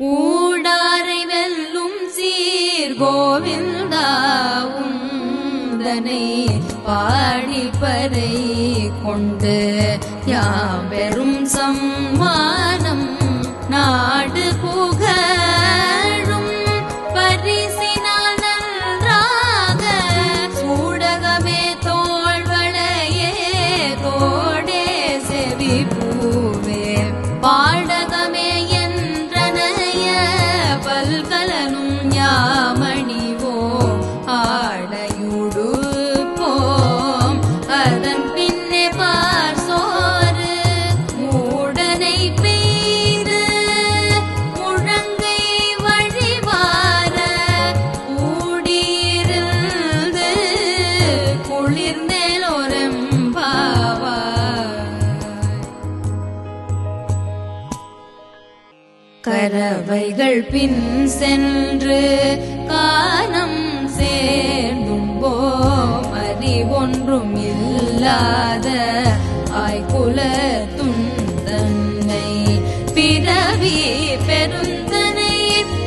கூடாரை வெல்லும் சீர் கோவிந்தா உந்தனை பாடிப்பறை கொண்டு யாம் கரவைகள் பின் சென்று கானம் சேர்ந்தும்போம் அறிவொன்றும் இல்லாத ஆய்குல துந்தன்னை பிறவி பெருந்தனை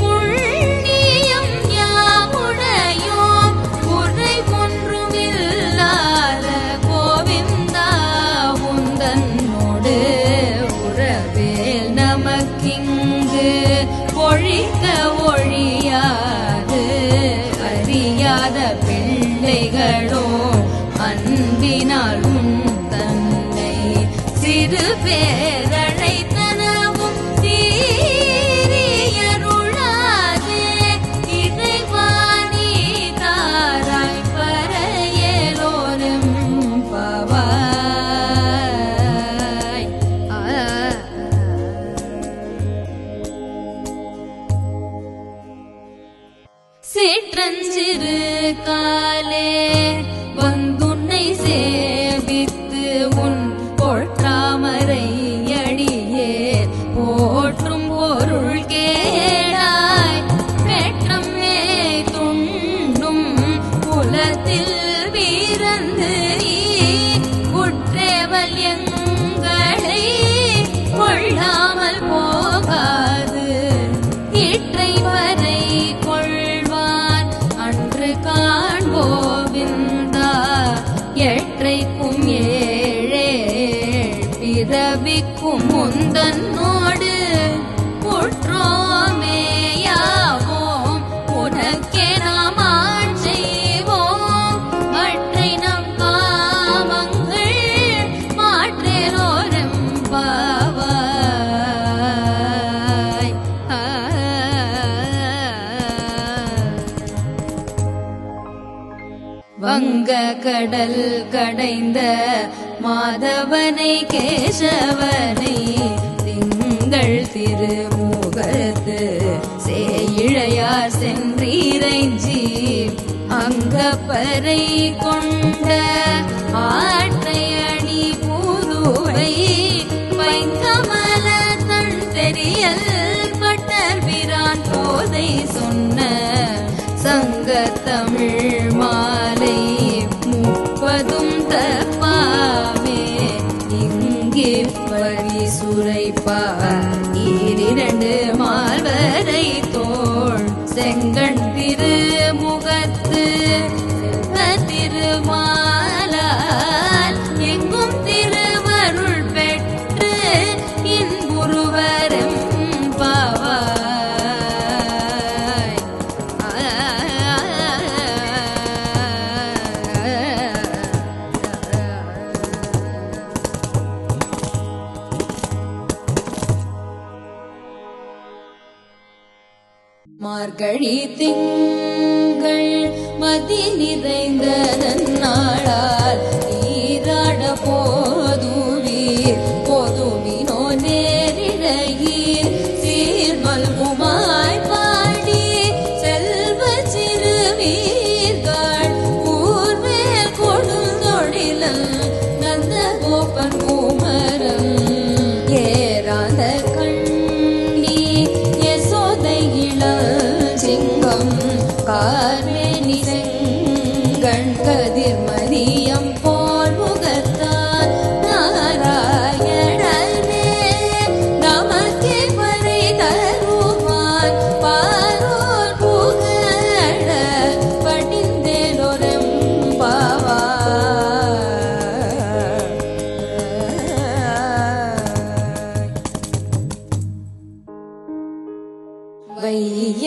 புண்ணியம் யாமுடையோம். குறை ஒன்றும் இல்லாத கோவிந்தா உந்தன்னோடு உறவேல் நமக்கிங்கு பொழித்த ஒழியாது. அறியாத பிள்ளைகளோ கோவிந்தா எற்றைக்கும் ஏழே பிறவிக்கும் முந்தன்னோடு கடல் கடைந்த மாதவனை கேசவனை திங்கள் திருமுகத்து சேயிழையார் சென்றீரைஞ்சி அங்கப்பறை கொண்ட ஆற்றை அணி புதுவை பைங்கமல தன் தெரியல் பட்டர் பிரான் போதை சொன்ன சங்க பரிசுரைப்பார் ஈரிரண்டு மால்வரை தோள். செங்கண் திரு everything கார்மேனி செங்கண் கதிர்மதியம்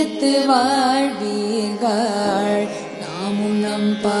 சேர்த்து வாழ்வீர்கள். நாமும் நம்பா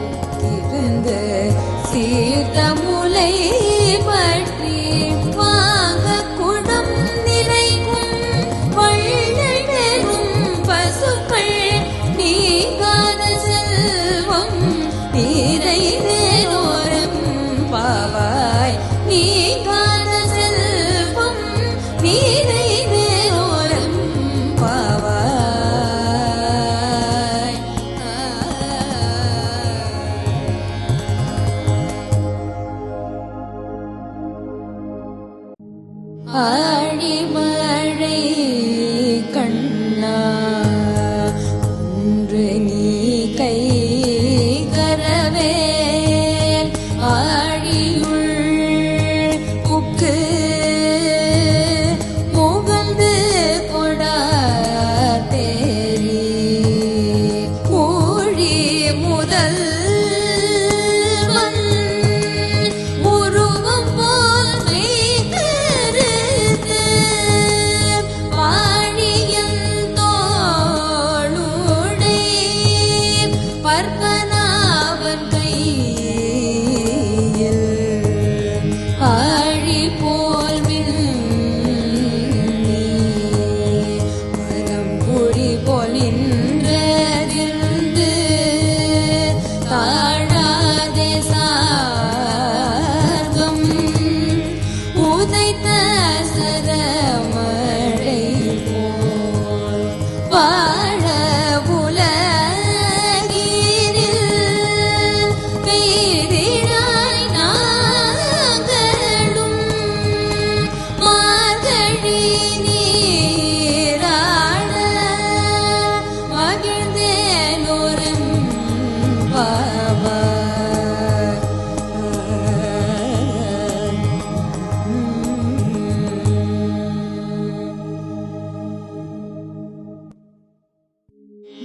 Ah.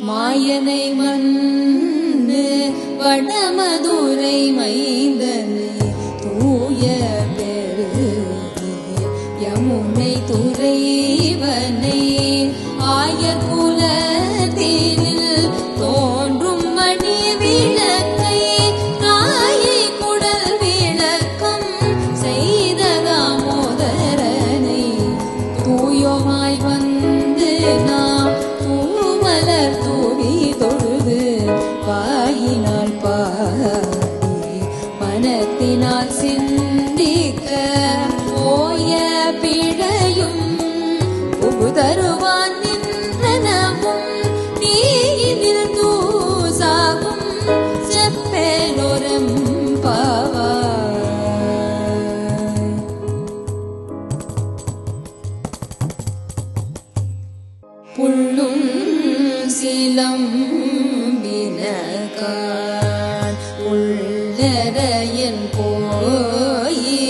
மாயனை மண்ணு வடமதுரை மைந்தனே தூய பெரு யமுனை தூர கோயில்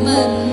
我们